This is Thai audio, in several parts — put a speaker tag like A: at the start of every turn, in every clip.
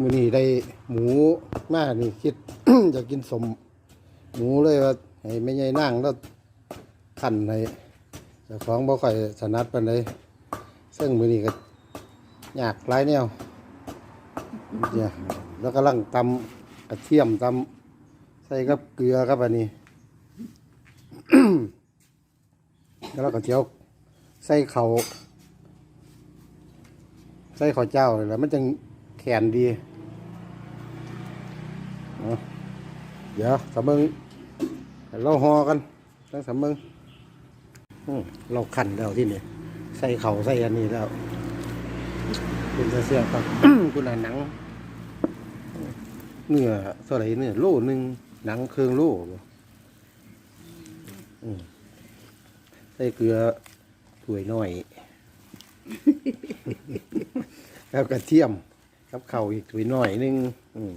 A: มื้อนี้ได้หมูมานี่คิด จะกินสม หมูเลยว่าให้แม่ใหญ่นั่งแล้วคั่นให้เจ้าของบ่ค่อยถนัดปานใดซึ่งมื้อนี้ก็ยากหลายแนวเนี่ยแล้วกำลังตำกระเทียมตำใส่กับเกลือครับอันนี้ แล้วก็เจียวใส่เขาใส่ข้าวเจ้าเลยแล้วมันจัง ขนดีเดี๋ยวสำเบิงเราหอกันตั้งสำเบิงเราขันแล้วที่นี่ใส่เขาใส่อันนี้แล้วเป็นเสื้อครับคุณอาหนังเนื้อเท่าไหรเนื้อโลหนึ่งหนังเครื่องโล่ใส่เกลือถ้วยน้อย แล้วกระเทียม กับข้าวอีกถ้วยน้อยหนึงอืม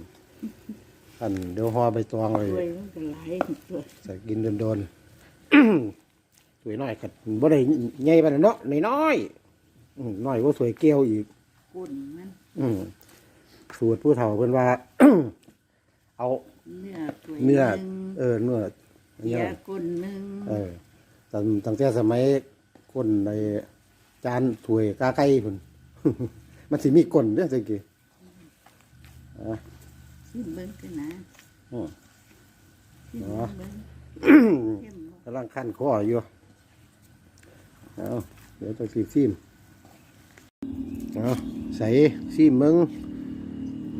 A: อันเดี๋ยวห่อใบตองเลย
B: ด้วยมันก็ไหลายตัว
A: ใส่กินโดนๆถ้วยน้อยกับ่ได้ใหญ่ปานนั้นเนาะน้อยๆอืมน้อยกว่าถ้วยแก้วอีก
B: กุ่นมัน
A: อืมสูตรผู้เฒ่าเพิ่นว่า เอา
B: เนื้อตัว
A: เนื้อ
B: หง
A: เออเนื้อ
B: เกียกุ่นหนึ่ง
A: เออตั้งตั้งแต่สมัยคนในจานถ้วยกาไก่พุ่น มันสิมีก้นเด้อจังกี้อะ
B: ชิมเบิ้งกันนะ
A: อืม
B: ชิม
A: อ๋อ
B: เบิ้งเข้มบ่
A: กำลังขั้นคออยู่เอาเดี๋ยวจะสีซิมเอาใส่ซิมมึง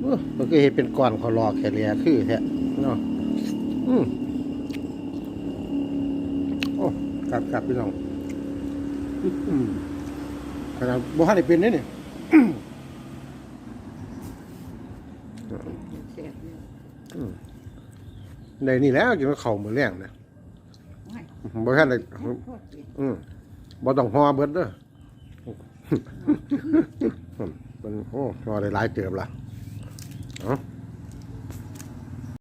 A: เอ้อมันก็เห็นเป็นก้อนเขาหลอกแค่เลียคือแท้เนาะอืมโอ้กลับกลับพี่น้องอืมขนาดบ่ทันได้เป็นเนี่ยนี่
B: แซ่บเลย
A: ในนี่แล้วกินกับข้าวมื้อแรงนะ
B: ว้าย
A: บ่ทันได้
B: โคตรเด็ด
A: อืมบ่ต้องห่อเบิดเด้ออืมมันโอ้ห่อได้หลายเติบละเอ้า